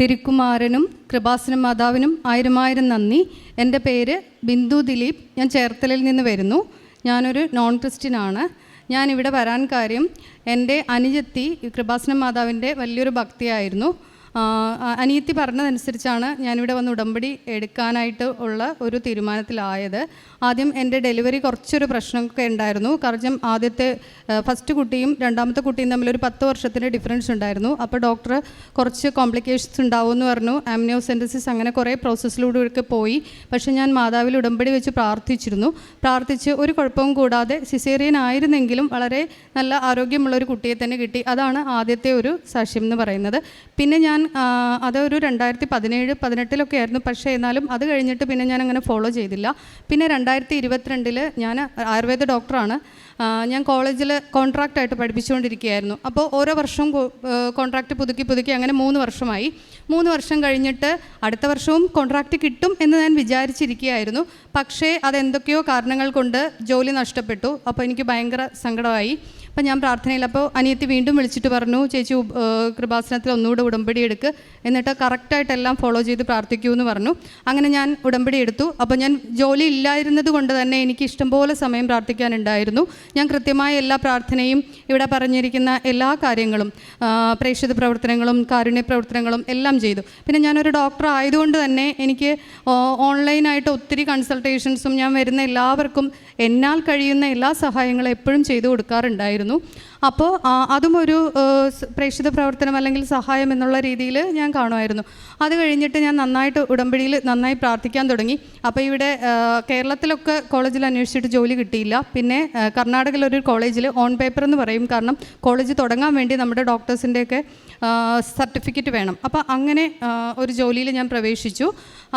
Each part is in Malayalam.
തിരുക്കുമാരനും കൃപാസന മാതാവിനും ആയിരമായിരം നന്ദി. എന്റെ പേര് ബിന്ദു ദിലീപ്. ഞാൻ ചേർത്തലയിൽ നിന്ന് വരുന്നു. ഞാനൊരു നോൺ ക്രിസ്ത്യനാണ് ഞാനിവിടെ വരാൻ കാര്യം എന്റെ അനുജത്തി കൃപാസന മാതാവിന്റെ വലിയൊരു ഭക്തിയായിരുന്നു. അനിയത്തി പറഞ്ഞതനുസരിച്ചാണ് ഞാനിവിടെ വന്ന് ഉടമ്പടി എടുക്കാനായിട്ട് ഉള്ള ഒരു തീരുമാനത്തിലായത്. ആദ്യം എന്റെ ഡെലിവറി കുറച്ചൊരു പ്രശ്നമൊക്കെ ഉണ്ടായിരുന്നു. കാരണം ആദ്യത്തെ ഫസ്റ്റ് കുട്ടിയും രണ്ടാമത്തെ കുട്ടിയും തമ്മിൽ ഒരു പത്ത് വർഷത്തിന്റെ ഡിഫറൻസ് ഉണ്ടായിരുന്നു. അപ്പോൾ ഡോക്ടർ കുറച്ച് കോംപ്ലിക്കേഷൻസ് ഉണ്ടാവുമെന്ന് പറഞ്ഞു. ആംനിയോസെന്റസിസ് അങ്ങനെ കുറേ പ്രോസസ്സിലൂടെ ഒക്കെ പോയി. പക്ഷേ ഞാൻ മാതാവിൽ ഉടമ്പടി വെച്ച് പ്രാർത്ഥിച്ചിരുന്നു. പ്രാർത്ഥിച്ച് ഒരു കുഴപ്പവും കൂടാതെ സിസേറിയൻ ആയിരുന്നെങ്കിലും വളരെ നല്ല ആരോഗ്യമുള്ള ഒരു കുട്ടിയെ തന്നെ കിട്ടി. അതാണ് ആദ്യത്തെ ഒരു സാക്ഷ്യം എന്ന് പറയുന്നത്. പിന്നെ ഞാൻ അതൊരു രണ്ടായിരത്തി പതിനേഴ് പതിനെട്ടിലൊക്കെ ആയിരുന്നു. പക്ഷേ എന്നാലും അത് കഴിഞ്ഞിട്ട് പിന്നെ ഞാൻ അങ്ങനെ ഫോളോ ചെയ്തില്ല. പിന്നെ രണ്ടായിരത്തി ഇരുപത്തിരണ്ടിൽ ഞാൻ ആയുർവേദ ഡോക്ടറാണ്. ഞാൻ കോളേജിൽ കോൺട്രാക്റ്റായിട്ട് പഠിപ്പിച്ചുകൊണ്ടിരിക്കുകയായിരുന്നു. അപ്പോൾ ഓരോ വർഷവും കോൺട്രാക്റ്റ് പുതുക്കി പുതുക്കി അങ്ങനെ മൂന്ന് വർഷമായി. മൂന്ന് വർഷം കഴിഞ്ഞിട്ട് അടുത്ത വർഷവും കോൺട്രാക്റ്റ് കിട്ടും എന്ന് ഞാൻ വിചാരിച്ചിരിക്കുകയായിരുന്നു. പക്ഷേ അതെന്തൊക്കെയോ കാരണങ്ങൾ കൊണ്ട് ജോലി നഷ്ടപ്പെട്ടു. അപ്പോൾ എനിക്ക് ഭയങ്കര സങ്കടമായി. അപ്പം ഞാൻ പ്രാർത്ഥനയിൽ അപ്പോൾ അനിയത്തി വീണ്ടും വിളിച്ചിട്ട് പറഞ്ഞു ചേച്ചി കൃപാസനത്തിൽ ഒന്നുകൂടെ ഉടമ്പടി എടുക്കുക എന്നിട്ട് കറക്റ്റായിട്ടെല്ലാം ഫോളോ ചെയ്ത് പ്രാർത്ഥിക്കൂ എന്ന് പറഞ്ഞു. അങ്ങനെ ഞാൻ ഉടമ്പടി എടുത്തു. അപ്പോൾ ഞാൻ ജോലി ഇല്ലായിരുന്നത് കൊണ്ട് തന്നെ എനിക്ക് ഇഷ്ടംപോലെ സമയം പ്രാർത്ഥിക്കാനുണ്ടായിരുന്നു. ഞാൻ കൃത്യമായ എല്ലാ പ്രാർത്ഥനയും ഇവിടെ പറഞ്ഞിരിക്കുന്ന എല്ലാ കാര്യങ്ങളും പ്രേക്ഷിത പ്രവർത്തനങ്ങളും കാരുണ്യ പ്രവർത്തനങ്ങളും എല്ലാം ചെയ്തു. പിന്നെ ഞാനൊരു ഡോക്ടർ ആയതുകൊണ്ട് തന്നെ എനിക്ക് ഓൺലൈനായിട്ട് ഒത്തിരി കൺസൾട്ടേഷൻസും ഞാൻ വരുന്ന എല്ലാവർക്കും എന്നാൽ കഴിയുന്ന എല്ലാ സഹായങ്ങളും എപ്പോഴും ചെയ്തു കൊടുക്കാറുണ്ടായിരുന്നു. ഉണ്ടായിരുന്നു അപ്പോൾ അതും ഒരു പ്രേക്ഷിത പ്രവർത്തനം അല്ലെങ്കിൽ സഹായം എന്നുള്ള രീതിയിൽ ഞാൻ കാണുമായിരുന്നു. അത് കഴിഞ്ഞിട്ട് ഞാൻ നന്നായിട്ട് ഉടമ്പടിയിൽ നന്നായി പ്രാർത്ഥിക്കാൻ തുടങ്ങി. അപ്പോൾ ഇവിടെ കേരളത്തിലൊക്കെ കോളേജിൽ അന്വേഷിച്ചിട്ട് ജോലി കിട്ടിയില്ല. പിന്നെ കർണാടകയിലൊരു കോളേജിൽ ഓൺ പേപ്പർ എന്ന് പറയും. കാരണം കോളേജ് തുടങ്ങാൻ വേണ്ടി നമ്മുടെ ഡോക്ടേഴ്സിന്റെയൊക്കെ സർട്ടിഫിക്കറ്റ് വേണം. അപ്പോൾ അങ്ങനെ ഒരു ജോലിയിൽ ഞാൻ പ്രവേശിച്ചു.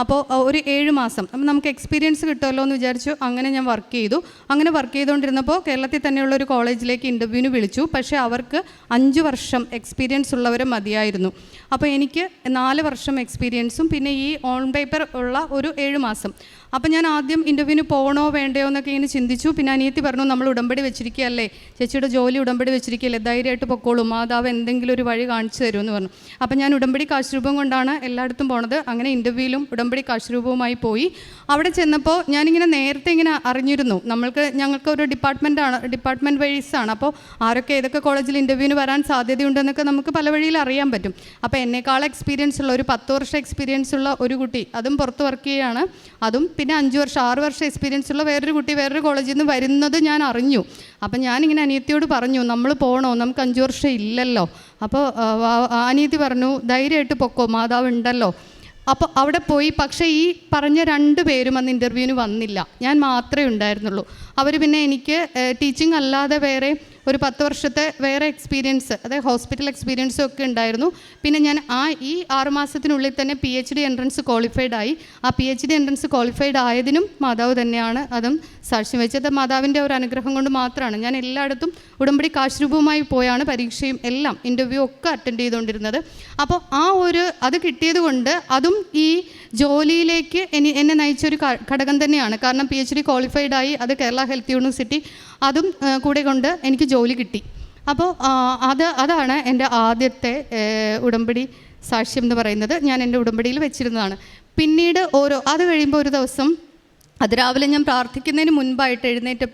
അപ്പോൾ ഒരു ഏഴ് മാസം. അപ്പം നമുക്ക് എക്സ്പീരിയൻസ് കിട്ടുമല്ലോ എന്ന് വിചാരിച്ചു. അങ്ങനെ ഞാൻ വർക്ക് ചെയ്തു. അങ്ങനെ വർക്ക് ചെയ്തുകൊണ്ടിരുന്നപ്പോൾ കേരളത്തിൽ തന്നെയുള്ള ഒരു കോളേജിലേക്ക് ഇന്റർവ്യൂവിന് വിളിച്ചു. പക്ഷേ അവർക്ക് അഞ്ച് വർഷം എക്സ്പീരിയൻസ് ഉള്ളവരെ മതിയായിരുന്നു. അപ്പോൾ എനിക്ക് നാല് വർഷം എക്സ്പീരിയൻസും പിന്നെ ഈ ഓൺ പേപ്പർ ഉള്ള ഒരു ഏഴ് മാസം. അപ്പോൾ ഞാൻ ആദ്യം ഇന്റർവ്യൂവിന് പോകണോ വേണ്ടയോ എന്നൊക്കെ ഇങ്ങനെ ചിന്തിച്ചു. പിന്നെ അനിയത്തി പറഞ്ഞു നമ്മൾ ഉടമ്പടി വെച്ചിരിക്കുകയല്ലേ? ചേച്ചിയുടെ ജോലി ഉടമ്പടി വെച്ചിരിക്കുകയല്ലേ? ധൈര്യമായിട്ട് പൊക്കോളൂ. മാതാവ് എന്തെങ്കിലും ഒരു വഴി കാണിച്ചു തരുമെന്ന് പറഞ്ഞു. അപ്പം ഞാൻ ഉടമ്പടി കാശ്രൂപം കൊണ്ടാണ് എല്ലായിടത്തും പോണത്. അങ്ങനെ ഇന്റർവ്യൂവിലും ഉടമ്പടി കാശ്രൂപവുമായി പോയി. അവിടെ ചെന്നപ്പോൾ ഞാനിങ്ങനെ നേരത്തെ ഇങ്ങനെ അറിഞ്ഞിരുന്നു. നമ്മൾക്ക് ഞങ്ങൾക്ക് ഒരു ഡിപ്പാർട്ട്മെന്റാണ് ഡിപ്പാർട്ട്മെന്റ് വൈസാണ് അപ്പോൾ ആരൊക്കെ ഏതൊക്കെ കോളേജിൽ ഇന്റർവ്യൂവിന് വരാൻ സാധ്യതയുണ്ടെന്നൊക്കെ നമുക്ക് പല വഴിയിൽ അറിയാൻ പറ്റും. അപ്പോൾ എന്നെക്കാൾ എക്സ്പീരിയൻസ് ഉള്ള ഒരു പത്ത് വർഷം എക്സ്പീരിയൻസ് ഉള്ള ഒരു കുട്ടി അതും പുറത്ത് വർക്ക് ചെയ്യുകയാണ് അതും പിന്നെ അഞ്ച് വർഷം ആറ് വർഷം എക്സ്പീരിയൻസ് ഉള്ള വേറൊരു കുട്ടി വേറൊരു കോളേജിൽ നിന്ന് വരുന്നത് ഞാൻ അറിഞ്ഞു. അപ്പം ഞാനിങ്ങനെ അനിയത്തിയോട് പറഞ്ഞു നമ്മൾ പോകണോ നമുക്ക് അഞ്ച് വർഷം ഇല്ലല്ലോ. അപ്പോൾ അനിയത്തി പറഞ്ഞു ധൈര്യമായിട്ട് പൊക്കോ മാതാവ് ഉണ്ടല്ലോ. അപ്പോൾ അവിടെ പോയി പക്ഷേ ഈ പറഞ്ഞ രണ്ട് പേരും അന്ന് ഇന്റർവ്യൂവിന് വന്നില്ല. ഞാൻ മാത്രമേ ഉണ്ടായിരുന്നുള്ളൂ. അവർ പിന്നെ എനിക്ക് ടീച്ചിങ് അല്ലാതെ വേറെ ഒരു പത്ത് വർഷത്തെ വേറെ എക്സ്പീരിയൻസ് അതായത് ഹോസ്പിറ്റൽ എക്സ്പീരിയൻസും ഒക്കെ ഉണ്ടായിരുന്നു. പിന്നെ ഞാൻ ആ ഈ ആറുമാസത്തിനുള്ളിൽ തന്നെ P H D entrance qualified ആയി. ആ P H D entrance qualified ആയതിനും മാതാവ് തന്നെയാണ് അതും സാക്ഷ്യം വെച്ചത്. മാതാവിന്റെ ഒരു അനുഗ്രഹം കൊണ്ട് മാത്രമാണ്. ഞാൻ എല്ലായിടത്തും ഉടമ്പടി കാശ്രൂപവുമായി പോയാണ് പരീക്ഷയും എല്ലാം ഇന്റർവ്യൂ ഒക്കെ അറ്റൻഡ് ചെയ്തുകൊണ്ടിരുന്നത്. അപ്പോൾ ആ ഒരു അത് കിട്ടിയത് കൊണ്ട് അതും ഈ ജോലിയിലേക്ക് എന്നെ നയിച്ച ഒരു ക- ഘടകം തന്നെയാണ്. കാരണം പി എച്ച് ഡി ക്വാളിഫൈഡ് ആയി അത് കേരള ഹെൽത്ത് യൂണിവേഴ്സിറ്റി അതും കൂടെ കൊണ്ട് എനിക്ക് ജോലി കിട്ടി. അപ്പോൾ അത് അതാണ് എന്റെ ആദ്യത്തെ ഉടമ്പടി സാക്ഷ്യം എന്ന് പറയുന്നത്. ഞാൻ എന്റെ ഉടമ്പടിയിൽ വെച്ചിരുന്നതാണ്. പിന്നീട് ഓരോ അത് കഴിയുമ്പോൾ ഒരു ദിവസം അത് രാവിലെ ഞാൻ പ്രാർത്ഥിക്കുന്നതിന് മുൻപായിട്ട് എഴുന്നേറ്റ്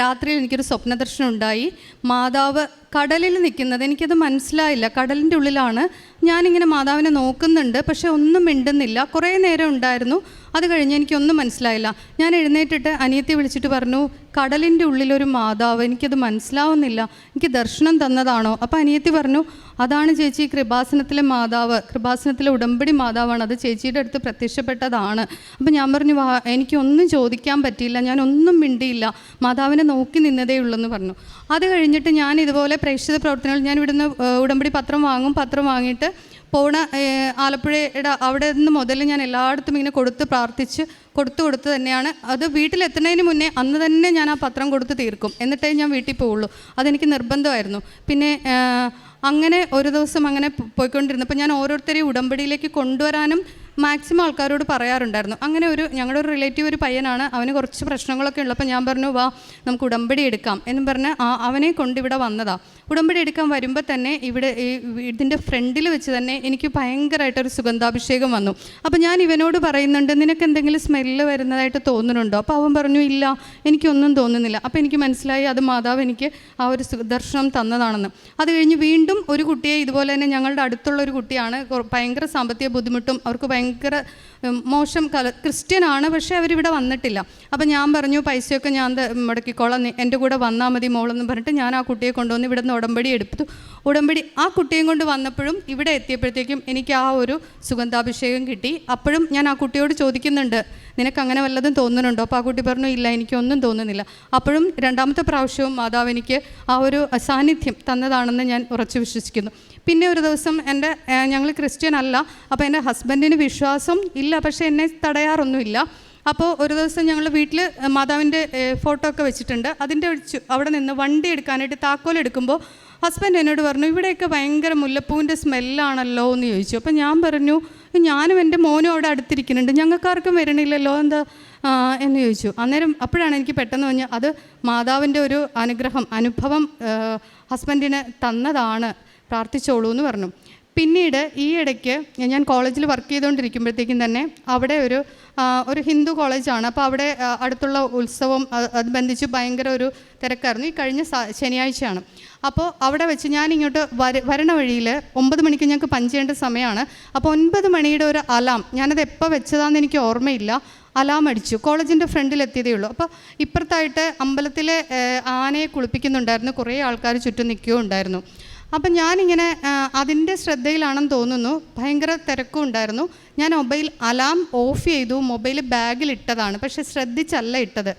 രാത്രിയിൽ എനിക്കൊരു സ്വപ്നദർശനം ഉണ്ടായി. മാതാവ് കടലിൽ നിൽക്കുന്നത് എനിക്കത് മനസ്സിലായില്ല. കടലിന്റെ ഉള്ളിലാണ് ഞാനിങ്ങനെ മാതാവിനെ നോക്കുന്നുണ്ട്. പക്ഷേ ഒന്നും മിണ്ടുന്നില്ല. കുറേ നേരം ഉണ്ടായിരുന്നു. അത് കഴിഞ്ഞ് എനിക്കൊന്നും മനസ്സിലായില്ല. ഞാൻ എഴുന്നേറ്റിട്ട് അനിയത്തി വിളിച്ചിട്ട് പറഞ്ഞു കടലിന്റെ ഉള്ളിലൊരു മാതാവ്. എനിക്കത് മനസ്സിലാവുന്നില്ല. എനിക്ക് ദർശനം തന്നതാണോ? അപ്പോൾ അനിയത്തി പറഞ്ഞു അതാണ് ചേച്ചി കൃപാസനത്തിലെ മാതാവ്. കൃപാസനത്തിലെ ഉടമ്പടി മാതാവാണ്. അത് ചേച്ചിയുടെ അടുത്ത് പ്രത്യക്ഷപ്പെട്ടതാണ്. അപ്പോൾ ഞാൻ പറഞ്ഞു വാ എനിക്കൊന്നും ചോദിക്കാൻ പറ്റിയില്ല. ഞാനൊന്നും മിണ്ടിയില്ല. മാതാവിനെ നോക്കി നിന്നതേ ഉള്ളൂ എന്ന് പറഞ്ഞു. അത് കഴിഞ്ഞിട്ട് ഞാൻ ഇതുപോലെ പ്രേക്ഷിത പ്രവർത്തനങ്ങൾ. ഞാൻ ഇവിടുന്ന് ഉടമ്പടി പത്രം വാങ്ങും. പത്രം വാങ്ങിയിട്ട് പോണ ആലപ്പുഴയുടെ അവിടെ നിന്ന് മുതൽ ഞാൻ എല്ലായിടത്തും ഇങ്ങനെ കൊടുത്ത് പ്രാർത്ഥിച്ച് കൊടുത്തു കൊടുത്ത് തന്നെയാണ്. അത് വീട്ടിലെത്തുന്നതിന് മുന്നേ അന്ന് തന്നെ ഞാൻ ആ പത്രം കൊടുത്ത് തീർക്കും. എന്നിട്ടേ ഞാൻ വീട്ടിൽ പോവുള്ളൂ. അതെനിക്ക് നിർബന്ധമായിരുന്നു. പിന്നെ അങ്ങനെ ഒരു ദിവസം അങ്ങനെ പോയിക്കൊണ്ടിരുന്നപ്പോൾ ഞാൻ ഓരോരുത്തരെയും ഉടമ്പടിയിലേക്ക് കൊണ്ടുവരാനും മാക്സിമം ആൾക്കാരോട് പറയാറുണ്ടായിരുന്നു. അങ്ങനെ ഒരു ഞങ്ങളുടെ ഒരു റിലേറ്റീവ് ഒരു പയ്യനാണ് അവന് കുറച്ച് പ്രശ്നങ്ങളൊക്കെ ഉള്ളപ്പോൾ ഞാൻ പറഞ്ഞു വാ നമുക്ക് ഉടമ്പടി എടുക്കാം. എന്നും പറഞ്ഞ് അവനെ കൊണ്ടിവിടെ വന്നതാണ് വന്നതാ. ഉടമ്പടി എടുക്കാൻ വരുമ്പോൾ തന്നെ ഇവിടെ ഇതിന്റെ ഫ്രണ്ടിൽ വെച്ച് തന്നെ എനിക്ക് ഭയങ്കരമായിട്ടൊരു സുഗന്ധാഭിഷേകം വന്നു. അപ്പോൾ ഞാൻ ഇവനോട് പറയുന്നുണ്ട് നിനക്ക് എന്തെങ്കിലും സ്മെല്ല് വരുന്നതായിട്ട് തോന്നുന്നുണ്ടോ? അപ്പോൾ അവൻ പറഞ്ഞു ഇല്ല എനിക്കൊന്നും തോന്നുന്നില്ല. അപ്പോൾ എനിക്ക് മനസ്സിലായി അത് മാതാവ് എനിക്ക് ആ ഒരു ദർശനം തന്നതാണെന്ന്. അത് കഴിഞ്ഞ് വീണ്ടും ഒരു കുട്ടിയെ ഇതുപോലെ തന്നെ ഞങ്ങളുടെ അടുത്തുള്ള ഒരു കുട്ടിയാണ്. ഭയങ്കര സാമ്പത്തിക ബുദ്ധിമുട്ടും അവർക്ക് ഭയങ്കര മോശം കല ക്രിസ്ത്യനാണ് പക്ഷേ അവരിവിടെ വന്നിട്ടില്ല. അപ്പോൾ ഞാൻ പറഞ്ഞു പൈസയൊക്കെ ഞാൻ മുടക്കിക്കോളാം. എന്റെ കൂടെ വന്നാൽ മതി മോളെന്ന് പറഞ്ഞിട്ട് ഞാൻ ആ കുട്ടിയെ കൊണ്ടുവന്ന് ഇവിടെ നിന്ന് ഉടമ്പടി എടുത്തു. ഉടമ്പടി ആ കുട്ടിയും കൊണ്ട് വന്നപ്പോഴും ഇവിടെ എത്തിയപ്പോഴത്തേക്കും എനിക്ക് ആ ഒരു സുഗന്ധാഭിഷേകം കിട്ടി. അപ്പോഴും ഞാൻ ആ കുട്ടിയോട് ചോദിക്കുന്നുണ്ട് നിനക്ക് അങ്ങനെ വല്ലതും തോന്നുന്നുണ്ടോ? അപ്പോൾ ആ കുട്ടി പറഞ്ഞു ഇല്ല എനിക്കൊന്നും തോന്നുന്നില്ല. അപ്പോഴും രണ്ടാമത്തെ പ്രാവശ്യവും മാതാവ് എനിക്ക് ആ ഒരു സാന്നിധ്യം തന്നതാണെന്ന് ഞാൻ ഉറച്ചു വിശ്വസിക്കുന്നു. പിന്നെ ഒരു ദിവസം എന്റെ ഞങ്ങൾ ക്രിസ്ത്യൻ അല്ല അപ്പോൾ എന്റെ ഹസ്ബൻഡിന് വിശ്വാസം ഇല്ല പക്ഷേ എന്നെ തടയാറൊന്നുമില്ല. അപ്പോൾ ഒരു ദിവസം ഞങ്ങൾ വീട്ടിൽ മാതാവിന്റെ ഫോട്ടോ ഒക്കെ വെച്ചിട്ടുണ്ട്. അതിന്റെ അവിടെ നിന്ന് വണ്ടി എടുക്കാനായിട്ട് താക്കോൽ എടുക്കുമ്പോൾ ഹസ്ബൻഡ് എന്നോട് പറഞ്ഞു ഇവിടെയൊക്കെ ഭയങ്കര മുല്ലപ്പൂവിന്റെ സ്മെല്ലാണല്ലോ എന്ന് ചോദിച്ചു. അപ്പോൾ ഞാൻ പറഞ്ഞു ഞാനും എന്റെ മോനും അവിടെ അടുത്തിരിക്കുന്നുണ്ട്. ഞങ്ങൾക്കാർക്കും വരണില്ലല്ലോ എന്താ? എന്ന് ചോദിച്ചു. അന്നേരം അപ്പോഴാണ് എനിക്ക് പെട്ടെന്ന് പറഞ്ഞാൽ അത് മാതാവിന്റെ ഒരു അനുഗ്രഹം അനുഭവം ഹസ്ബൻഡിന് തന്നതാണ് പ്രാർത്ഥിച്ചോളൂ എന്ന് പറഞ്ഞു. പിന്നീട് ഈ ഇടയ്ക്ക് ഞാൻ കോളേജിൽ വർക്ക് ചെയ്തുകൊണ്ടിരിക്കുമ്പോഴത്തേക്കും തന്നെ അവിടെ ഒരു ഒരു ഹിന്ദു കോളേജാണ് അപ്പോൾ അവിടെ അടുത്തുള്ള ഉത്സവം അത് ബന്ധിച്ച് ഭയങ്കര ഒരു തിരക്കായിരുന്നു. ഈ കഴിഞ്ഞ ശനിയാഴ്ചയാണ്. അപ്പോൾ അവിടെ വെച്ച് ഞാൻ ഇങ്ങോട്ട് വര വരണ വഴിയിൽ ഒമ്പത് മണിക്ക് ഞങ്ങൾക്ക് പഞ്ച് ചെയ്യേണ്ട സമയമാണ് അപ്പോൾ ഒൻപത് മണിയുടെ ഒരു അലാം ഞാനത് എപ്പോൾ വെച്ചതാണെന്ന് എനിക്ക് ഓർമ്മയില്ല. അലാം അടിച്ചു. കോളേജിന്റെ ഫ്രണ്ടിൽ എത്തിയതേ ഉള്ളൂ. അപ്പോൾ ഇപ്പുറത്തായിട്ട് അമ്പലത്തിലെ ആനയെ കുളിപ്പിക്കുന്നുണ്ടായിരുന്നു. കുറേ ആൾക്കാർ ചുറ്റും നിൽക്കുകയുണ്ടായിരുന്നു. അപ്പം ഞാനിങ്ങനെ അതിന്റെ ശ്രദ്ധയിലാണെന്ന് തോന്നുന്നു. ഭയങ്കര തിരക്കും ഉണ്ടായിരുന്നു. ഞാൻ മൊബൈൽ അലാം ഓഫ് ചെയ്തു മൊബൈൽ ബാഗിൽ ഇട്ടതാണ്. പക്ഷെ ശ്രദ്ധിച്ചല്ല ഇട്ടത്.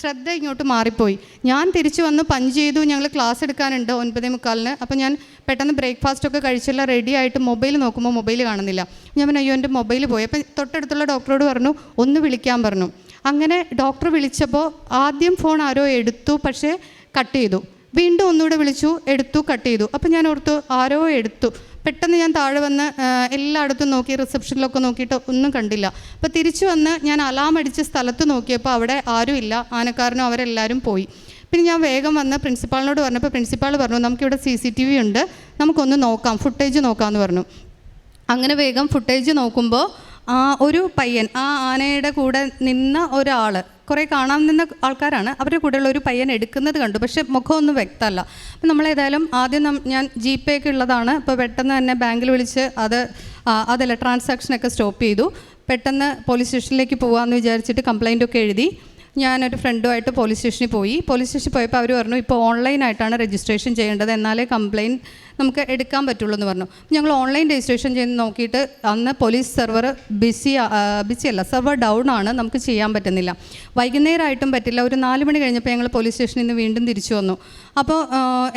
ശ്രദ്ധ ഇങ്ങോട്ട് മാറിപ്പോയി. ഞാൻ തിരിച്ചു വന്ന് പഞ്ച് ചെയ്തു. ഞങ്ങൾ ക്ലാസ് എടുക്കാനുണ്ട് ഒൻപതേ മുക്കാലിന്. അപ്പോൾ ഞാൻ പെട്ടെന്ന് ബ്രേക്ക്ഫാസ്റ്റ് ഒക്കെ കഴിച്ചെല്ലാം റെഡി ആയിട്ട് മൊബൈൽ നോക്കുമ്പോൾ മൊബൈൽ കാണുന്നില്ല. ഞാൻ പറഞ്ഞു അയ്യോ എന്റെ മൊബൈൽ പോയി. അപ്പം തൊട്ടടുത്തുള്ള ഡോക്ടറോട് പറഞ്ഞു ഒന്ന് വിളിക്കാൻ പറഞ്ഞു. അങ്ങനെ ഡോക്ടർ വിളിച്ചപ്പോൾ ആദ്യം ഫോൺ ആരോ എടുത്തു പക്ഷേ കട്ട് ചെയ്തു. വീണ്ടും ഒന്നുകൂടെ വിളിച്ചു എടുത്തു കട്ട് ചെയ്തു. അപ്പം ഞാൻ ഓർത്തു ആരോ എടുത്തു. പെട്ടെന്ന് ഞാൻ താഴെ വന്ന് എല്ലായിടത്തും നോക്കി റിസപ്ഷനിലൊക്കെ നോക്കിയിട്ട് ഒന്നും കണ്ടില്ല. അപ്പോൾ തിരിച്ചു വന്ന് ഞാൻ അലാം അടിച്ച സ്ഥലത്ത് നോക്കിയപ്പോൾ അവിടെ ആരുമില്ല ആനക്കാരനും അവരെല്ലാവരും പോയി. പിന്നെ ഞാൻ വേഗം വന്ന് പ്രിൻസിപ്പാളിനോട് പറഞ്ഞപ്പോൾ പ്രിൻസിപ്പാൾ പറഞ്ഞു നമുക്കിവിടെ സി സി ടി വി ഉണ്ട്. നമുക്കൊന്ന് നോക്കാം. ഫുട്ടേജ് നോക്കാമെന്ന് പറഞ്ഞു. അങ്ങനെ വേഗം ഫുട്ടേജ് നോക്കുമ്പോൾ ആ ഒരു പയ്യൻ ആ ആനയുടെ കൂടെ നിന്ന ഒരാൾ കുറേ കാണാൻ നിന്ന ആൾക്കാരാണ്. അവരുടെ കൂടെയുള്ള ഒരു പയ്യൻ എടുക്കുന്നത് കണ്ടു. പക്ഷേ മുഖമൊന്നും വ്യക്തമല്ല. അപ്പം നമ്മളേതായാലും ആദ്യം ഞാൻ ജി പേ ഒക്കെ ഉള്ളതാണ്. അപ്പോൾ പെട്ടെന്ന് തന്നെ ബാങ്കിൽ വിളിച്ച് അത് അതല്ല ട്രാൻസാക്ഷനൊക്കെ സ്റ്റോപ്പ് ചെയ്തു. പെട്ടെന്ന് പോലീസ് സ്റ്റേഷനിലേക്ക് പോകാമെന്ന് വിചാരിച്ചിട്ട് കംപ്ലൈന്റ് ഒക്കെ എഴുതി. ഞാനൊരു ഫ്രണ്ടുമായിട്ട് പോലീസ് സ്റ്റേഷനിൽ പോയി. പോലീസ് സ്റ്റേഷനിൽ പോയപ്പോൾ അവർ പറഞ്ഞു ഇപ്പോൾ ഓൺലൈനായിട്ടാണ് രജിസ്ട്രേഷൻ ചെയ്യേണ്ടത്. എന്നാലേ കംപ്ലയിന്റ് നമുക്ക് എടുക്കാൻ പറ്റുള്ളൂ എന്ന് പറഞ്ഞു. ഞങ്ങൾ ഓൺലൈൻ രജിസ്ട്രേഷൻ ചെയ്ത് നോക്കിയിട്ട് അന്ന് പോലീസ് സെർവർ ബിസി ബിസി അല്ല സെർവർ ഡൗൺ ആണ് നമുക്ക് ചെയ്യാൻ പറ്റുന്നില്ല. വൈകുന്നേരമായിട്ടും പറ്റില്ല ഒരു നാല് മണി കഴിഞ്ഞപ്പോൾ ഞങ്ങൾ പോലീസ് സ്റ്റേഷനിൽ നിന്ന് വീണ്ടും തിരിച്ചു വന്നു. അപ്പോൾ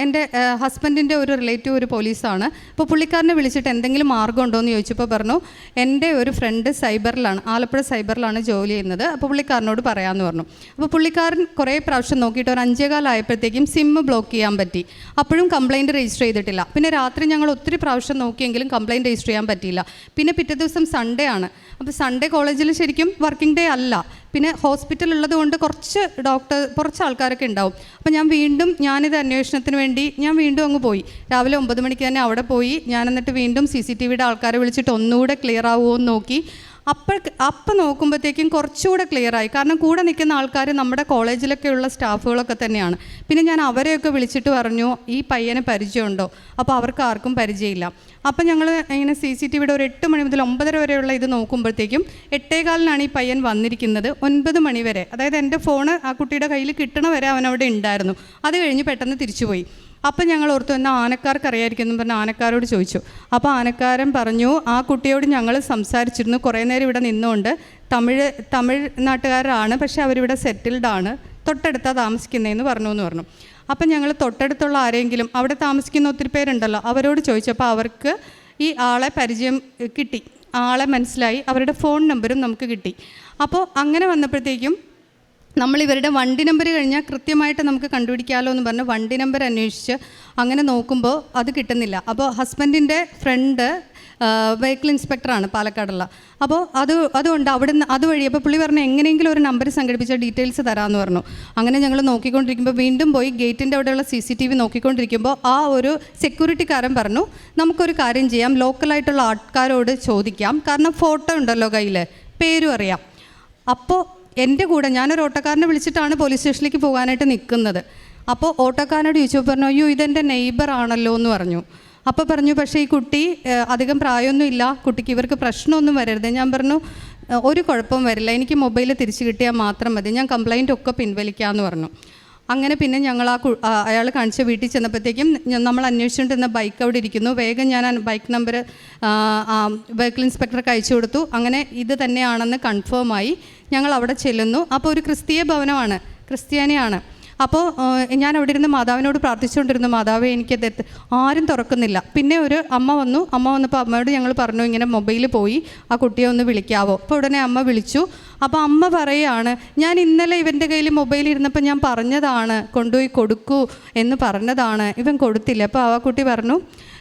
എന്റെ ഹസ്ബൻഡിന്റെ ഒരു റിലേറ്റീവ് ഒരു പോലീസാണ് അപ്പോൾ പുള്ളിക്കാരനെ വിളിച്ചിട്ട് എന്തെങ്കിലും മാർഗമുണ്ടോ എന്ന് ചോദിച്ചപ്പോൾ പറഞ്ഞു എന്റെ ഒരു ഫ്രണ്ട് സൈബറിലാണ് ആലപ്പുഴ സൈബറിലാണ് ജോലി ചെയ്യുന്നത്. അപ്പോൾ പുള്ളിക്കാരനോട് പറയാമെന്ന് പറഞ്ഞു. അപ്പോൾ പുള്ളിക്കാരൻ കുറേ പ്രാവശ്യം നോക്കിയിട്ട് ഒരു അഞ്ചേകാലായപ്പോഴത്തേക്കും സിം ബ്ലോക്ക് ചെയ്യാൻ പറ്റി. അപ്പോഴും കംപ്ലയിന്റ് രജിസ്റ്റർ ചെയ്തിട്ടില്ല. പിന്നെ രാത്രി ഞങ്ങൾ ഒത്തിരി പ്രാവശ്യം നോക്കിയെങ്കിലും കംപ്ലയിന്റ് രജിസ്റ്റർ ചെയ്യാൻ പറ്റിയില്ല. പിന്നെ പിറ്റേ ദിവസം സൺഡേ ആണ്. അപ്പോൾ സൺഡേ കോളേജിൽ ശരിക്കും വർക്കിംഗ് ഡേ അല്ല. പിന്നെ ഹോസ്പിറ്റൽ ഉള്ളത് കൊണ്ട് കുറച്ച് ഡോക്ടർ കുറച്ച് ആൾക്കാരൊക്കെ ഉണ്ടാവും. അപ്പോൾ ഞാൻ വീണ്ടും ഞാനിത് അന്വേഷണത്തിന് വേണ്ടി ഞാൻ വീണ്ടും അങ്ങ് പോയി. രാവിലെ ഒമ്പത് മണിക്ക് തന്നെ അവിടെ പോയി. ഞാൻ എന്നിട്ട് വീണ്ടും സി സി ടി വിയുടെ ആൾക്കാരെ വിളിച്ചിട്ട് ഒന്നുകൂടെ ക്ലിയർ ആവുമോ എന്ന് നോക്കി. അപ്പോൾ അപ്പം നോക്കുമ്പോഴത്തേക്കും കുറച്ചുകൂടെ ക്ലിയർ ആയി. കാരണം കൂടെ നിൽക്കുന്ന ആൾക്കാർ നമ്മുടെ കോളേജിലൊക്കെ ഉള്ള സ്റ്റാഫുകളൊക്കെ തന്നെയാണ്. പിന്നെ ഞാൻ അവരെയൊക്കെ വിളിച്ചിട്ട് പറഞ്ഞു ഈ പയ്യനെ പരിചയമുണ്ടോ? അപ്പോൾ അവർക്ക് ആർക്കും പരിചയമില്ല. അപ്പം ഞങ്ങൾ ഇങ്ങനെ സി സി ടി വിയുടെ ഒരു എട്ട് മണി മുതൽ ഒമ്പതര വരെയുള്ള ഇത് നോക്കുമ്പോഴത്തേക്കും എട്ടേകാലിനാണ് ഈ പയ്യൻ വന്നിരിക്കുന്നത് ഒൻപത് മണി വരെ. അതായത് എന്റെ ഫോണ് ആ കുട്ടിയുടെ കയ്യിൽ കിട്ടണ വരെ അവൻ അവിടെ ഉണ്ടായിരുന്നു. അത് കഴിഞ്ഞ് പെട്ടെന്ന് തിരിച്ചുപോയി. അപ്പം ഞങ്ങൾ ഓർത്തു എന്നാൽ ആനക്കാർക്ക് അറിയായിരിക്കും എന്ന് പറഞ്ഞ് ആനക്കാരോട് ചോദിച്ചു. അപ്പോൾ ആനക്കാരൻ പറഞ്ഞു ആ കുട്ടിയോട് ഞങ്ങൾ സംസാരിച്ചിരുന്നു. കുറേ നേരം ഇവിടെ നിന്നുകൊണ്ട് തമിഴ് തമിഴ് നാട്ടുകാരാണ് പക്ഷേ അവരിവിടെ സെറ്റിൽഡ് ആണ്. തൊട്ടടുത്താണ് താമസിക്കുന്നതെന്ന് പറഞ്ഞു എന്ന് പറഞ്ഞു. അപ്പം ഞങ്ങൾ തൊട്ടടുത്തുള്ള ആരെങ്കിലും അവിടെ താമസിക്കുന്ന ഒത്തിരി പേരുണ്ടല്ലോ അവരോട് ചോദിച്ചപ്പോൾ അവർക്ക് ഈ ആളെ പരിചയം കിട്ടി. ആളെ മനസ്സിലായി. അവരുടെ ഫോൺ നമ്പറും നമുക്ക് കിട്ടി. അപ്പോൾ അങ്ങനെ വന്നപ്പോഴത്തേക്കും നമ്മൾ ഇവരുടെ വണ്ടി നമ്പർ കഴിഞ്ഞാൽ കൃത്യമായിട്ട് നമുക്ക് കണ്ടുപിടിക്കാമല്ലോ എന്ന് പറഞ്ഞ് വണ്ടി നമ്പർ അന്വേഷിച്ച് അങ്ങനെ നോക്കുമ്പോൾ അത് കിട്ടുന്നില്ല. അപ്പോൾ ഹസ്ബൻഡിന്റെ ഫ്രണ്ട് വെഹിക്കിൾ ഇൻസ്പെക്ടറാണ് പാലക്കാടുള്ള. അപ്പോൾ അത് അതുകൊണ്ട് അവിടെ നിന്ന് അതുവഴി അപ്പോൾ പുള്ളി പറഞ്ഞു എങ്ങനെയെങ്കിലും ഒരു നമ്പർ സംഘടിപ്പിച്ച ഡീറ്റെയിൽസ് തരാമെന്ന് പറഞ്ഞു. അങ്ങനെ ഞങ്ങൾ നോക്കിക്കൊണ്ടിരിക്കുമ്പോൾ വീണ്ടും പോയി ഗേറ്റിന്റെ അവിടെയുള്ള സി സി ടി വി നോക്കിക്കൊണ്ടിരിക്കുമ്പോൾ ആ ഒരു സെക്യൂരിറ്റിക്കാരൻ പറഞ്ഞു നമുക്കൊരു കാര്യം ചെയ്യാം ലോക്കലായിട്ടുള്ള ആൾക്കാരോട് ചോദിക്കാം. കാരണം ഫോട്ടോ ഉണ്ടല്ലോ കയ്യിൽ പേരും അറിയാം. അപ്പോൾ എന്റെ കൂടെ ഞാനൊരു ഓട്ടോക്കാരനെ വിളിച്ചിട്ടാണ് പോലീസ് സ്റ്റേഷനിലേക്ക് പോകാനായിട്ട് നിൽക്കുന്നത്. അപ്പോൾ ഓട്ടോക്കാരനോട് ചോദിച്ചപ്പോൾ പറഞ്ഞു അയ്യോ ഇതെന്റെ നെയ്ബർ ആണല്ലോ എന്ന് പറഞ്ഞു. അപ്പോൾ പറഞ്ഞു പക്ഷേ ഈ കുട്ടി അധികം പ്രായമൊന്നും ഇല്ല. കുട്ടിക്ക് ഇവർക്ക് പ്രശ്നമൊന്നും വരരുത്. ഞാൻ പറഞ്ഞു ഒരു കുഴപ്പവും വരില്ല. എനിക്ക് മൊബൈൽ തിരിച്ചു കിട്ടിയാൽ മാത്രം മതി. ഞാൻ കംപ്ലൈന്റ് ഒക്കെ പിൻവലിക്കാമെന്ന് പറഞ്ഞു. അങ്ങനെ പിന്നെ ഞങ്ങൾ ആ അയാൾ കാണിച്ച വീട്ടിൽ ചെന്നപ്പോഴത്തേക്കും നമ്മൾ അന്വേഷിച്ചുകൊണ്ടിരുന്ന ബൈക്ക് അവിടെ ഇരിക്കുന്നു. വേഗം ഞാൻ ബൈക്ക് നമ്പർ വെഹിക്കിൾ ഇൻസ്പെക്ടർക്ക് അയച്ചു കൊടുത്തു. അങ്ങനെ ഇത് തന്നെയാണെന്ന് കൺഫേം ആയി ഞങ്ങൾ അവിടെ ചെല്ലുന്നു. അപ്പോൾ ഒരു ക്രിസ്തീയ ഭവനമാണ് ക്രിസ്ത്യാനിയാണ്. അപ്പോൾ ഞാൻ അവിടെ ഇരുന്ന് മാതാവിനോട് പ്രാർത്ഥിച്ചുകൊണ്ടിരുന്നു മാതാവ് എനിക്ക് ആരും തുറക്കുന്നില്ല. പിന്നെ ഒരു അമ്മ വന്നു. അമ്മ വന്നപ്പോൾ അമ്മയോട് ഞങ്ങൾ പറഞ്ഞു ഇങ്ങനെ മൊബൈലിൽ പോയി ആ കുട്ടിയെ ഒന്ന് വിളിക്കാവോ? അപ്പോൾ ഉടനെ അമ്മ വിളിച്ചു. അപ്പോൾ അമ്മ പറയുകയാണ് ഞാൻ ഇന്നലെ ഇവന്റെ കയ്യിൽ മൊബൈൽ ഇരുന്നപ്പോൾ ഞാൻ പറഞ്ഞതാണ് കൊണ്ടുപോയി കൊടുക്കൂ എന്ന് പറഞ്ഞതാണ്. ഇവൻ കൊടുത്തില്ല. അപ്പോൾ ആ കുട്ടി പറഞ്ഞു "ആ,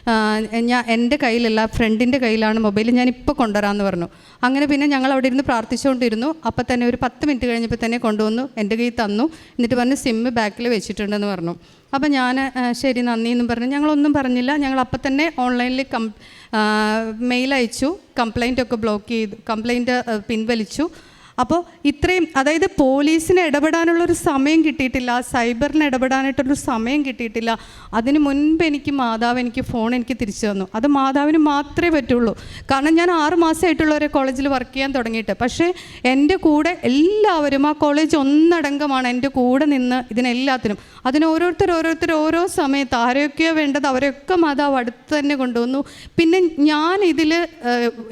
ഞാൻ എന്റെ കയ്യിലല്ല ഫ്രണ്ടിന്റെ കയ്യിലാണ് മൊബൈൽ. ഞാൻ ഇപ്പോൾ കൊണ്ടുവരാമെന്ന് പറഞ്ഞു. അങ്ങനെ പിന്നെ ഞങ്ങൾ അവിടെ ഇരുന്ന് പ്രാർത്ഥിച്ചുകൊണ്ടിരുന്നു. അപ്പോൾ തന്നെ ഒരു പത്ത് മിനിറ്റ് കഴിഞ്ഞപ്പോൾ തന്നെ കൊണ്ടുവന്നു എന്റെ കയ്യിൽ തന്നു. എന്നിട്ട് പറഞ്ഞു സിമ്മ് ബാക്കിൽ വെച്ചിട്ടുണ്ടെന്ന് പറഞ്ഞു. അപ്പോൾ ഞാൻ "ആ, ശരി നന്ദി എന്നും പറഞ്ഞു. ഞങ്ങളൊന്നും പറഞ്ഞില്ല. ഞങ്ങൾ അപ്പം തന്നെ ഓൺലൈനിൽ കം മെയിൽ അയച്ചു. കംപ്ലൈന്റ് ഒക്കെ ബ്ലോക്ക് ചെയ്തു കംപ്ലൈന്റ് പിൻവലിച്ചു. അപ്പോൾ ഇത്രയും അതായത് പോലീസിന് ഇടപെടാനുള്ളൊരു സമയം കിട്ടിയിട്ടില്ല സൈബറിന് ഇടപെടാനായിട്ടൊരു സമയം കിട്ടിയിട്ടില്ല. അതിന് മുൻപ് എനിക്ക് മാതാവ് എനിക്ക് ഫോൺ എനിക്ക് തിരിച്ചു തന്നു. അത് മാതാവിന് മാത്രമേ പറ്റുള്ളൂ. കാരണം ഞാൻ ആറ് മാസമായിട്ടുള്ളവരെ കോളേജിൽ വർക്ക് ചെയ്യാൻ തുടങ്ങിയിട്ട്. പക്ഷേ എന്റെ കൂടെ എല്ലാവരും ആ കോളേജ് ഒന്നടങ്കമാണ് എന്റെ കൂടെ നിന്ന് ഇതിനെല്ലാത്തിനും. അതിന് ഓരോരുത്തർ ഓരോരുത്തർ ഓരോ സമയത്ത് ആരെയൊക്കെയോ വേണ്ടത് അവരെയൊക്കെ മാതാവ് അടുത്ത് തന്നെ കൊണ്ടുവന്നു. പിന്നെ ഞാൻ ഇതിൽ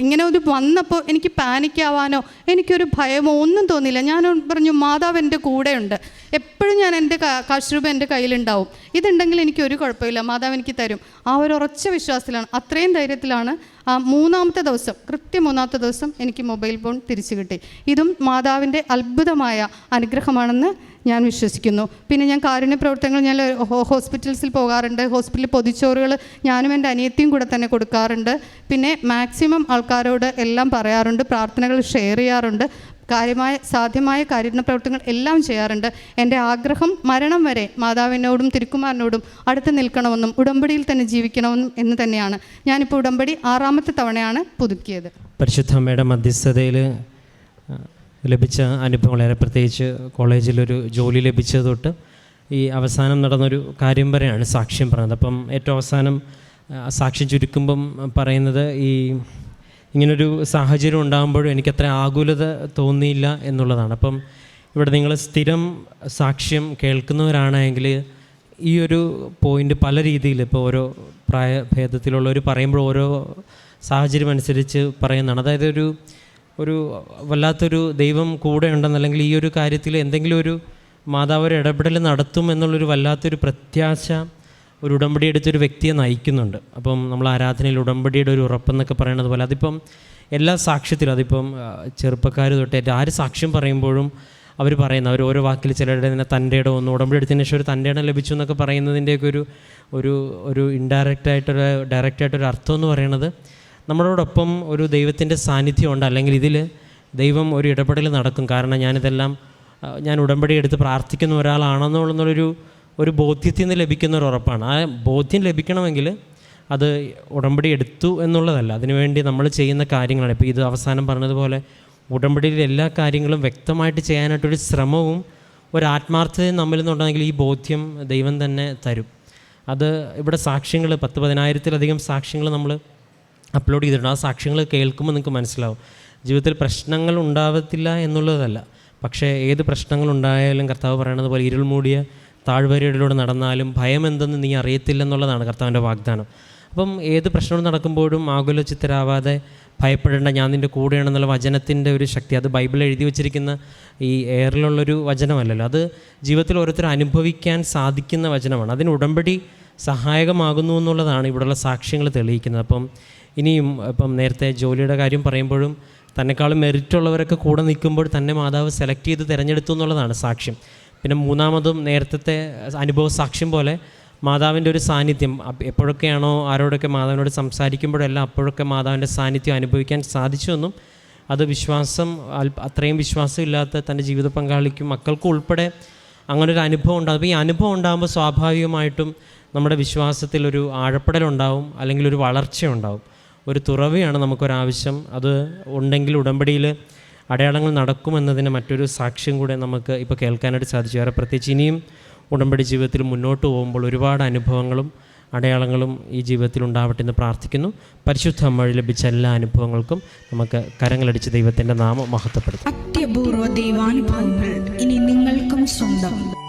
ഇങ്ങനെ ഒരു വന്നപ്പോൾ എനിക്ക് പാനിക്കാവാനോ എനിക്കൊരു എനിക്കൊരു ഭയമോ ഒന്നും തോന്നിയില്ല. ഞാൻ പറഞ്ഞു മാതാവ് എന്റെ കൂടെയുണ്ട്. എപ്പോഴും ഞാൻ എന്റെ കാശ് രൂപ എന്റെ കയ്യിലുണ്ടാവും. ഇതുണ്ടെങ്കിൽ എനിക്ക് ഒരു കുഴപ്പമില്ല. മാതാവ് എനിക്ക് തരും. ആ ഒരു ഉറച്ച വിശ്വാസത്തിലാണ്. അത്രയും ധൈര്യത്തിലാണ് ആ മൂന്നാമത്തെ ദിവസം കൃത്യം മൂന്നാമത്തെ ദിവസം എനിക്ക് മൊബൈൽ ഫോൺ തിരിച്ചു കിട്ടി. ഇതും മാതാവിന്റെ അത്ഭുതമായ അനുഗ്രഹമാണെന്ന് ഞാൻ വിശ്വസിക്കുന്നു. പിന്നെ ഞാൻ കാരുണ്യ പ്രവർത്തനങ്ങൾ ഞാൻ ഹോസ്പിറ്റൽസിൽ പോകാറുണ്ട്. ഹോസ്പിറ്റലിൽ പൊതിച്ചോറുകൾ ഞാനും എന്റെ അനിയത്തിയും കൂടെ തന്നെ കൊടുക്കാറുണ്ട്. പിന്നെ മാക്സിമം ആൾക്കാരോട് എല്ലാം പറയാറുണ്ട്. പ്രാർത്ഥനകൾ ഷെയർ ചെയ്യാറുണ്ട്. കാര്യമായ സാധ്യമായ കാരുണ്യ പ്രവർത്തനങ്ങൾ എല്ലാം ചെയ്യാറുണ്ട്. എന്റെ ആഗ്രഹം മരണം വരെ മാതാവിനോടും തിരുക്കുമാരനോടും അടുത്ത് നിൽക്കണമെന്നും ഉടമ്പടിയിൽ തന്നെ ജീവിക്കണമെന്നും എന്ന് തന്നെയാണ്. ഞാനിപ്പോൾ ഉടമ്പടി ആറാമത്തെ തവണയാണ് പുതുക്കിയത്. പരിശുദ്ധ അമ്മയുടെ മധ്യസ്ഥതയിൽ ലഭിച്ച അനുഭവങ്ങളേറെ പ്രത്യേകിച്ച് കോളേജിലൊരു ജോലി ലഭിച്ചത് തൊട്ട് ഈ അവസാനം നടന്നൊരു കാര്യം വരെയാണ് സാക്ഷ്യം പറഞ്ഞത്. അപ്പം ഏറ്റവും അവസാനം സാക്ഷ്യം ചുരുക്കുമ്പം പറയുന്നത് ഈ ഇങ്ങനൊരു സാഹചര്യം ഉണ്ടാകുമ്പോഴും എനിക്കത്ര ആകുലത തോന്നിയില്ല എന്നുള്ളതാണ്. അപ്പം ഇവിടെ നിങ്ങൾ സ്ഥിരം സാക്ഷ്യം കേൾക്കുന്നവരാണെങ്കിൽ ഈ ഒരു പോയിന്റ് പല രീതിയിൽ ഇപ്പോൾ ഓരോ പ്രായഭേദത്തിലുള്ളവർ പറയുമ്പോൾ ഓരോ സാഹചര്യം അനുസരിച്ച് പറയുന്നതാണ്. അതായത് ഒരു ഒരു വല്ലാത്തൊരു ദൈവം കൂടെ ഉണ്ടെന്ന് അല്ലെങ്കിൽ ഈ ഒരു കാര്യത്തിൽ എന്തെങ്കിലും ഒരു മാതാവ് ഒരു ഇടപെടൽ നടത്തും എന്നുള്ളൊരു വല്ലാത്തൊരു പ്രത്യാശ ഒരു ഉടമ്പടി എടുത്തൊരു വ്യക്തിയെ നയിക്കുന്നുണ്ട്. അപ്പം നമ്മൾ ആരാധനയിൽ ഉടമ്പടിയുടെ ഒരു ഉറപ്പെന്നൊക്കെ പറയുന്നത് പോലെ അതിപ്പം എല്ലാ സാക്ഷ്യത്തിലും അതിപ്പം ചെറുപ്പക്കാർ തൊട്ട് ആര് സാക്ഷ്യം പറയുമ്പോഴും അവർ പറയുന്ന അവർ ഓരോ വാക്കിൽ ചിലരുടെ തന്നെ തന്റെ ഇടം ഒന്ന് ഉടമ്പടി എടുത്തതിന് ശേഷം ഒരു തന്റെ ഇടം ലഭിച്ചു എന്നൊക്കെ പറയുന്നതിന്റെയൊക്കെ ഒരു ഒരു ഒരു ഇൻഡയറക്റ്റായിട്ടൊരു ഡയറക്റ്റായിട്ടൊരു അർത്ഥം എന്ന് പറയുന്നത് നമ്മളോടൊപ്പം ഒരു ദൈവത്തിന്റെ സാന്നിധ്യം ഉണ്ട് അല്ലെങ്കിൽ ഇതിൽ ദൈവം ഒരു ഇടപെടൽ നടക്കും. കാരണം ഞാനിതെല്ലാം ഞാൻ ഉടമ്പടി എടുത്ത് പ്രാർത്ഥിക്കുന്ന ഒരാളാണെന്നുള്ളൊരു ഒരു ബോധ്യത്തിൽ നിന്ന് ലഭിക്കുന്ന ഒരു ഉറപ്പാണ്. ആ ബോധ്യം ലഭിക്കണമെങ്കിൽ അത് ഉടമ്പടി എടുത്തു എന്നുള്ളതല്ല. അതിനുവേണ്ടി നമ്മൾ ചെയ്യുന്ന കാര്യങ്ങളാണ്. ഇപ്പോൾ ഇത് അവസാനം പറഞ്ഞതുപോലെ ഉടമ്പടിയിൽ എല്ലാ കാര്യങ്ങളും വ്യക്തമായിട്ട് ചെയ്യാനായിട്ടൊരു ശ്രമവും ഒരു ആത്മാർത്ഥതയും നമ്മിൽ നിന്നുണ്ടെങ്കിൽ ഈ ബോധ്യം ദൈവം തന്നെ തരും. അത് ഇവിടെ സാക്ഷ്യങ്ങൾ പത്ത് പതിനായിരത്തിലധികം സാക്ഷ്യങ്ങൾ നമ്മൾ അപ്ലോഡ് ചെയ്തിട്ടുണ്ട്. ആ സാക്ഷ്യങ്ങൾ കേൾക്കുമ്പോൾ നിങ്ങൾക്ക് മനസ്സിലാവും. ജീവിതത്തിൽ പ്രശ്നങ്ങൾ ഉണ്ടാവത്തില്ല എന്നുള്ളതല്ല. പക്ഷേ ഏത് പ്രശ്നങ്ങൾ ഉണ്ടായാലും കർത്താവ് പറയണത് പോലെ ഇരുൾ മൂടിയ താഴ്വരയിലൂടെ നടന്നാലും ഭയം എന്തെന്ന് നീ അറിയത്തില്ലെന്നുള്ളതാണ് കർത്താവിന്റെ വാഗ്ദാനം. അപ്പം ഏത് പ്രശ്നവും നടക്കുമ്പോഴും ആകുലചിത്തരാവാതെ ഭയപ്പെടേണ്ട ഞാൻ നിന്റെ കൂടെയാണെന്നുള്ള വചനത്തിന്റെ ഒരു ശക്തി അത് ബൈബിൾ എഴുതി വച്ചിരിക്കുന്ന ഈ എയറിലുള്ളൊരു വചനമല്ലല്ലോ. അത് ജീവിതത്തിൽ ഓരോരുത്തർ അനുഭവിക്കാൻ സാധിക്കുന്ന വചനമാണ്. അതിന് ഉടമ്പടി സഹായകമാകുന്നു എന്നുള്ളതാണ് ഇവിടെയുള്ള സാക്ഷ്യങ്ങൾ തെളിയിക്കുന്നത്. അപ്പം ഇനിയും ഇപ്പം നേരത്തെ ജോലിയുടെ കാര്യം പറയുമ്പോഴും തന്നെക്കാളും മെറിറ്റുള്ളവരൊക്കെ കൂടെ നിൽക്കുമ്പോൾ തന്നെ മാതാവ് സെലക്ട് ചെയ്ത് തിരഞ്ഞെടുത്തു എന്നുള്ളതാണ് സാക്ഷ്യം. പിന്നെ മൂന്നാമതും നേരത്തെ അനുഭവ സാക്ഷ്യം പോലെ മാതാവിന്റെ ഒരു സാന്നിധ്യം. എപ്പോഴൊക്കെയാണോ ആരോടൊക്കെ മാതാവിനോട് സംസാരിക്കുമ്പോഴെല്ലാം അപ്പോഴൊക്കെ മാതാവിന്റെ സാന്നിധ്യം അനുഭവിക്കാൻ സാധിച്ചുവെന്നും അത് വിശ്വാസം അത്രയും വിശ്വാസമില്ലാത്ത തന്റെ ജീവിത പങ്കാളിക്കും മക്കൾക്കും ഉൾപ്പെടെ അങ്ങനെ ഒരു അനുഭവം ഉണ്ടാകും അപ്പോൾ ഈ അനുഭവം ഉണ്ടാകുമ്പോൾ സ്വാഭാവികമായിട്ടും നമ്മുടെ വിശ്വാസത്തിൽ ഒരു ആഴപ്പെടലുണ്ടാവും അല്ലെങ്കിൽ ഒരു വളർച്ചയുണ്ടാവും ഒരു തുറവിയാണ് നമുക്കൊരാവശ്യം. അത് ഉണ്ടെങ്കിൽ ഉടമ്പടിയിൽ അടയാളങ്ങൾ നടക്കുമെന്നതിന് മറ്റൊരു സാക്ഷ്യം കൂടെ നമുക്ക് ഇപ്പോൾ കേൾക്കാനായിട്ട് സാധിച്ചു. വേറെ പ്രത്യേകിച്ച് ഇനിയും ഉടമ്പടി ജീവിതത്തിൽ മുന്നോട്ട് പോകുമ്പോൾ ഒരുപാട് അനുഭവങ്ങളും അടയാളങ്ങളും ഈ ജീവിതത്തിൽ ഉണ്ടാവട്ടെ എന്ന് പ്രാർത്ഥിക്കുന്നു. പരിശുദ്ധ മഴ ലഭിച്ച എല്ലാ അനുഭവങ്ങൾക്കും നമുക്ക് കരങ്ങളടിച്ച് ദൈവത്തിന്റെ നാമം മഹത്വപ്പെടുത്തും. അത്യപൂർവ ദൈവാനുഭവങ്ങൾ ഇനി നിങ്ങൾക്കും സ്വന്തം.